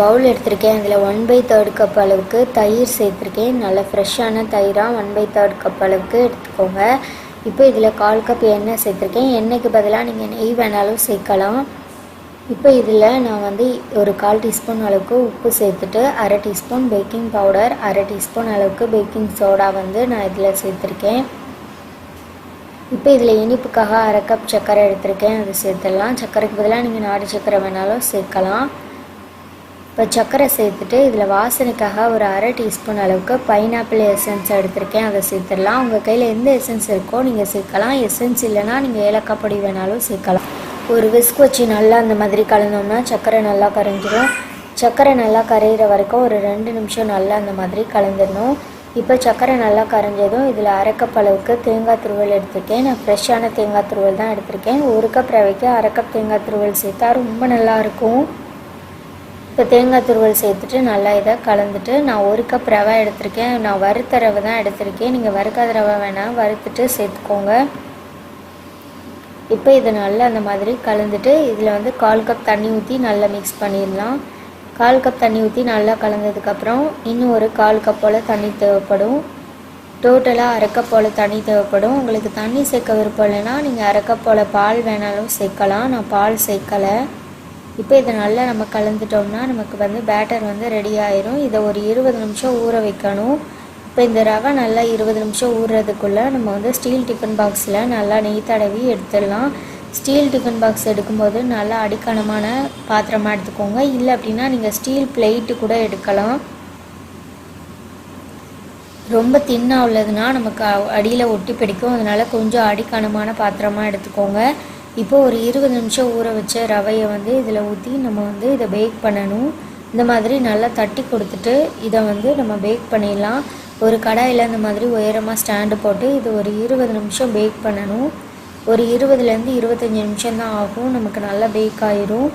பவுல் எடுத்திருக்கேன். இதில் one by third cup அளவுக்கு தயிர் சேர்த்துருக்கேன். நல்ல ஃப்ரெஷ்ஷான தயிராக ஒன் பை தேர்ட் கப் அளவுக்கு எடுத்துக்கோங்க. இப்போ இதில் கால் கப் எண்ணெய் சேர்த்துருக்கேன். எண்ணெய்க்கு பதிலாக நீங்கள் நெய் வேணாலும் சேர்க்கலாம். இப்போ இதில் நான் வந்து ஒரு கால் டீஸ்பூன் அளவுக்கு உப்பு சேர்த்துட்டு அரை டீஸ்பூன் பேக்கிங் பவுடர் அரை டீஸ்பூன் அளவுக்கு பேக்கிங் சோடா வந்து நான் இதில் சேர்த்துருக்கேன். இப்போ இதில் இனிப்புக்காக அரை கப் சர்க்கரை எடுத்திருக்கேன். அது சேர்த்துடலாம். சர்க்கரைக்கு பதிலாக நீங்கள் நாடு சர்க்கரை வேணாலும் சேர்க்கலாம். இப்போ சர்க்கரை சேர்த்துட்டு இதில் வாசனைக்காக ஒரு அரை டீஸ்பூன் அளவுக்கு பைனாப்பிள் எசன்ஸ் எடுத்திருக்கேன். அதை சேர்த்துடலாம். உங்கள் கையில் எந்த எசன்ஸ் இருக்கோ நீங்கள் சேர்க்கலாம். எசன்ஸ் இல்லைனா நீங்கள் ஏலக்காய் பொடி வேணாலும் சேர்க்கலாம். ஒரு விஸ்க் வச்சு நல்லா அந்த மாதிரி கலந்தோம்னா சர்க்கரை நல்லா கரைஞ்சிடும் சர்க்கரை நல்லா கரையிற வரைக்கும் ஒரு ரெண்டு நிமிஷம் நல்லா அந்த மாதிரி கலந்துடணும். இப்போ சர்க்கரை நல்லா கரைஞ்சதும் இதில் அரை கப் அளவுக்கு தேங்காய் துருவல் எடுத்திருக்கேன். நான் ஃப்ரெஷ்ஷான தேங்காய் துருவல் தான் எடுத்திருக்கேன். ஒரு கப் ரவைக்கு அரை கப் தேங்காய் துருவல் சேர்த்தா ரொம்ப நல்லாயிருக்கும் இப்போ தேங்காய் துருவல் சேர்த்துட்டு நல்லா இதை கலந்துட்டு நான் ஒரு கப் ரவை எடுத்திருக்கேன். நான் வறுத்த ரவை தான் எடுத்திருக்கேன். நீங்கள் வறுக்காத ரவை வேணால் வறுத்துட்டு சேர்த்துக்கோங்க. இப்போ இதை நல்லா அந்த மாதிரி கலந்துட்டு இதில் வந்து கால் கப் தண்ணி ஊற்றி நல்லா மிக்ஸ் பண்ணிடலாம். கால் கப் தண்ணி ஊற்றி நல்லா கலந்ததுக்கப்புறம் இன்னும் ஒரு கால் கப் போல் தண்ணி தேவைப்படும். டோட்டலாக அரை கப் போல் தண்ணி தேவைப்படும். உங்களுக்கு தண்ணி சேர்க்க விருப்பம் இல்லைன்னா நீங்கள் அரை கப் போல் பால் வேணாலும் சேர்க்கலாம். நான் பால் சேர்க்கலை. இப்போ இதை நல்லா நம்ம கலந்துட்டோம்னா நமக்கு வந்து பேட்டர் வந்து ரெடி ஆயிரும். இதை ஒரு இருபது நிமிஷம் ஊற வைக்கணும். இப்போ இந்த ரவை நல்லா இருபது நிமிஷம் ஊறுறதுக்குள்ளே நம்ம வந்து ஸ்டீல் டிஃபன் பாக்ஸில் நல்லா நெய் தடவி எடுத்துடலாம். ஸ்டீல் டிஃபன் பாக்ஸ் எடுக்கும்போது நல்லா அடிக்கணமான பாத்திரமாக எடுத்துக்கோங்க. இல்லை அப்படின்னா நீங்கள் ஸ்டீல் பிளேட்டு கூட எடுக்கலாம். ரொம்ப தின்னாக உள்ளதுன்னா நமக்கு அடியில் ஒட்டி பிடிக்கும். அதனால் கொஞ்சம் அடிக்கணமான பாத்திரமாக எடுத்துக்கோங்க. இப்போ ஒரு இருபது நிமிஷம் ஊற வச்ச ரவையை வந்து இதில் ஊற்றி நம்ம வந்து இதை பேக் பண்ணணும். இந்த மாதிரி நல்லா தட்டி கொடுத்துட்டு இதை வந்து நம்ம பேக் பண்ணிடலாம். ஒரு கடாயில் இந்த மாதிரி உயரமாக ஸ்டாண்டு போட்டு இது ஒரு இருபது நிமிஷம் பேக் பண்ணணும். ஒரு இருபதுலேருந்து இருபத்தஞ்சி நிமிஷம் தான் ஆகும். நமக்கு நல்லா பேக் ஆயிரும்.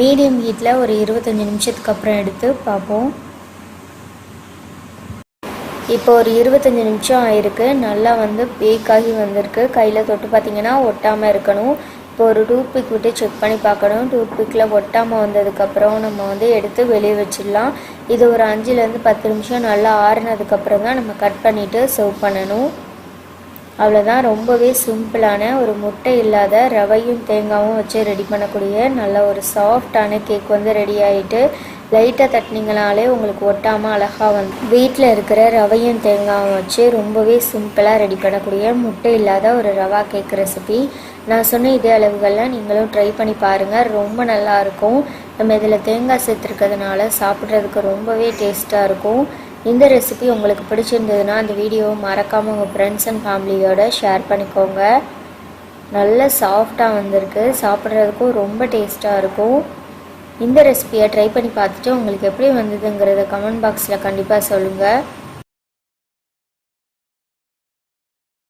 மீடியம் ஹீட்டில் ஒரு இருபத்தஞ்சி நிமிஷத்துக்கு அப்புறம் எடுத்து பார்ப்போம். இப்போ ஒரு இருபத்தஞ்சி நிமிஷம் ஆயிருக்கு. நல்லா வந்து பேக் ஆகி வந்திருக்கு. கையில் தொட்டு பார்த்தீங்கன்னா ஒட்டாமல் இருக்கணும். இப்போ ஒரு டூத்பிக் விட்டு செக் பண்ணி பார்க்கணும். டூத்பிக்கில் ஒட்டாமல் வந்ததுக்கப்புறம் நம்ம வந்து எடுத்து வெளியே வச்சிடலாம். இது ஒரு அஞ்சுலேருந்து பத்து நிமிஷம் நல்லா ஆறுனதுக்கப்புறம் தான் நம்ம கட் பண்ணிவிட்டு சர்வ் பண்ணணும். அவ்வளோதான் ரொம்பவே சிம்பிளான ஒரு முட்டை இல்லாத ரவையும் தேங்காயும் வச்சு ரெடி பண்ணக்கூடிய நல்ல ஒரு சாஃப்டான கேக் வந்து ரெடி ஆகிட்டு லைட்டாக தட்டினீங்கனாலே உங்களுக்கு ஒட்டாமல் அழகாக வந்து வீட்டில் இருக்கிற ரவையும் தேங்காயும் வச்சு ரொம்பவே சிம்பிளாக ரெடி பண்ணக்கூடிய முட்டை இல்லாத ஒரு ரவா கேக் ரெசிபி. நான் சொன்ன இதே அளவுகளில் நீங்களும் ட்ரை பண்ணி பாருங்கள் ரொம்ப நல்லா இருக்கும். நம்ம இதில் தேங்காய் சேர்த்துருக்கிறதுனால சாப்பிட்றதுக்கு ரொம்பவே டேஸ்ட்டாக இருக்கும். இந்த ரெசிபி உங்களுக்கு பிடிச்சிருந்ததுன்னா அந்த வீடியோவை மறக்காமல் உங்கள் ஃப்ரெண்ட்ஸ் அண்ட் ஃபேமிலியோட ஷேர் பண்ணிக்கோங்க. நல்ல சாஃப்டாக வந்திருக்கு. சாப்பிட்றதுக்கும் ரொம்ப டேஸ்ட்டாக இருக்கும். இந்த ரெசிபியை ட்ரை பண்ணி பார்த்துட்டு உங்களுக்கு எப்படி வந்ததுங்கிறத கமெண்ட் பாக்ஸில் கண்டிப்பாக சொல்லுங்கள்